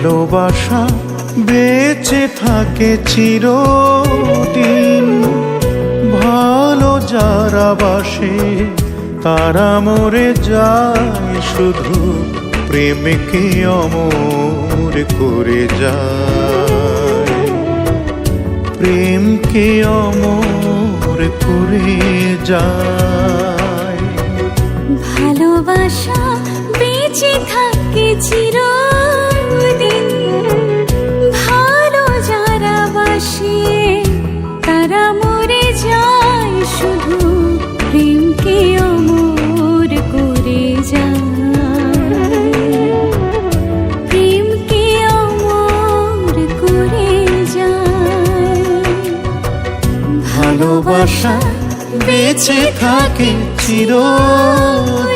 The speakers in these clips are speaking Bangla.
ভালোবাসা বেঁচে থাকে চিরদিন। ভালো যারা বাসে, তারা মরে যায় শুধু। প্রেমকে অমর করে যায়। প্রেমকে অমর করে যায়। ভালোবাসা বেঁচে থাকে চিরদিন ভালোবাসা বেঁচে থাকে চিরদিন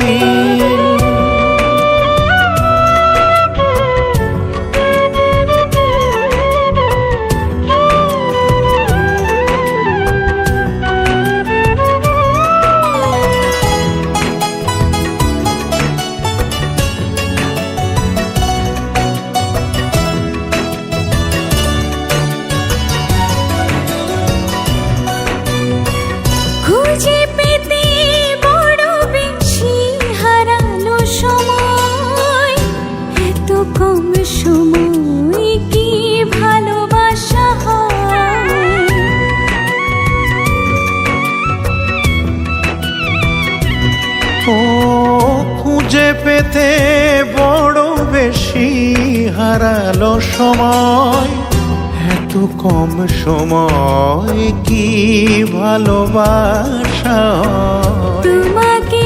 হারালো সময় এত কম সময় কি ভালোবাসা? তোমাকে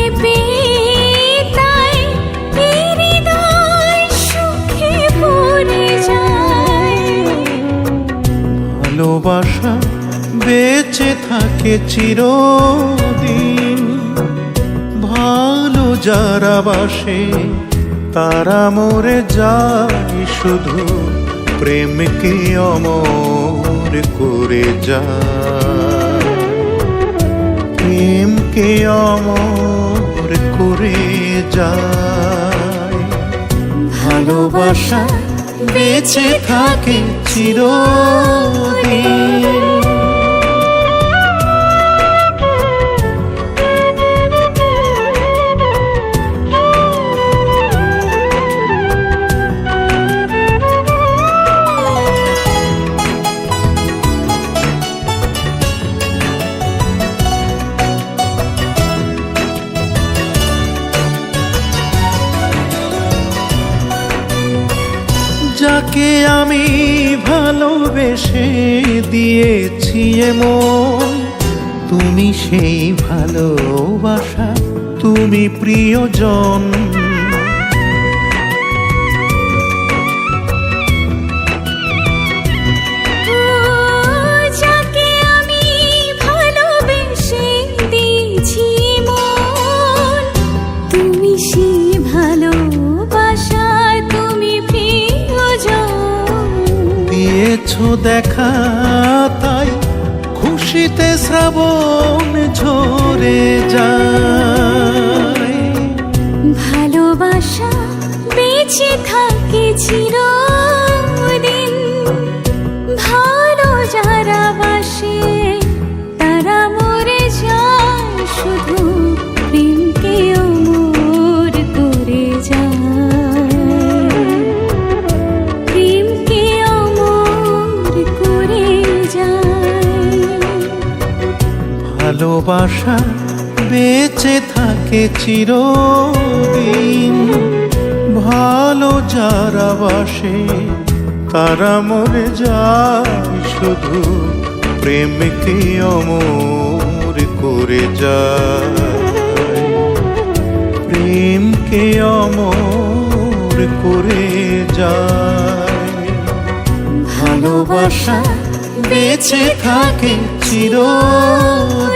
ভালোবাসা বেঁচে থাকে চিরদিন। ভালো যারা বাসে তারা মরে যায় শুধু প্রেমকে অমর করে যায়? প্রেমকে অমর করে যায়? ভালোবাসা বেঁচে থাকে চিরদিন। যাকে আমি ভালোবেসে দিয়েছি এমন তুমি সেই ভালোবাসা তুমি প্রিয়জন। ও দিয়েছ দেখা তাই খুশিতে শ্রাবণ ঝরে যায়। ভালোবাসা বেঁচে থাকে ভালোবাসা বেঁচে থাকে চিরদিন। ভালো যারা বাসে, তারা মরে যায় শুধু। প্রেমকে অমর করে যায়। প্রেমকে অমর করে যায়। ভালোবাসা বেঁচে থাকে চিরদিন।